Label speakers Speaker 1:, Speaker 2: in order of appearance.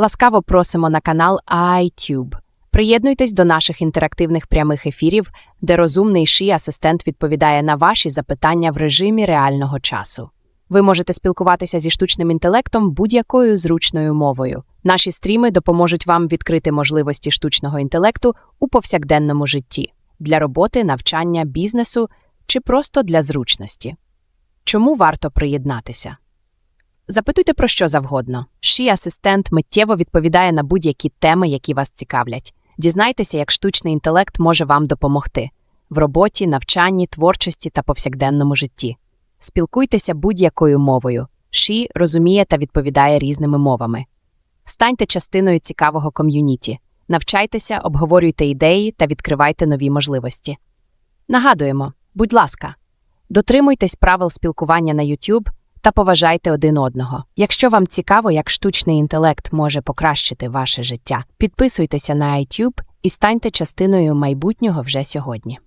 Speaker 1: Ласкаво просимо на канал iTube. Приєднуйтесь до наших інтерактивних прямих ефірів, де розумний ші асистент відповідає на ваші запитання в режимі реального часу. Ви можете спілкуватися зі штучним інтелектом будь-якою зручною мовою. Наші стріми допоможуть вам відкрити можливості штучного інтелекту у повсякденному житті для роботи, навчання, бізнесу чи просто для зручності. Чому варто приєднатися? Запитуйте про що завгодно. Ші асистент миттєво відповідає на будь-які теми, які вас цікавлять. Дізнайтеся, як штучний інтелект може вам допомогти в роботі, навчанні, творчості та повсякденному житті. Спілкуйтеся будь-якою мовою. Ші розуміє та відповідає різними мовами. Станьте частиною цікавого ком'юніті. Навчайтеся, обговорюйте ідеї та відкривайте нові можливості. Нагадуємо, будь ласка, дотримуйтесь правил спілкування на YouTube та поважайте один одного. Якщо вам цікаво, як штучний інтелект може покращити ваше життя, підписуйтеся на YouTube і станьте частиною майбутнього вже сьогодні.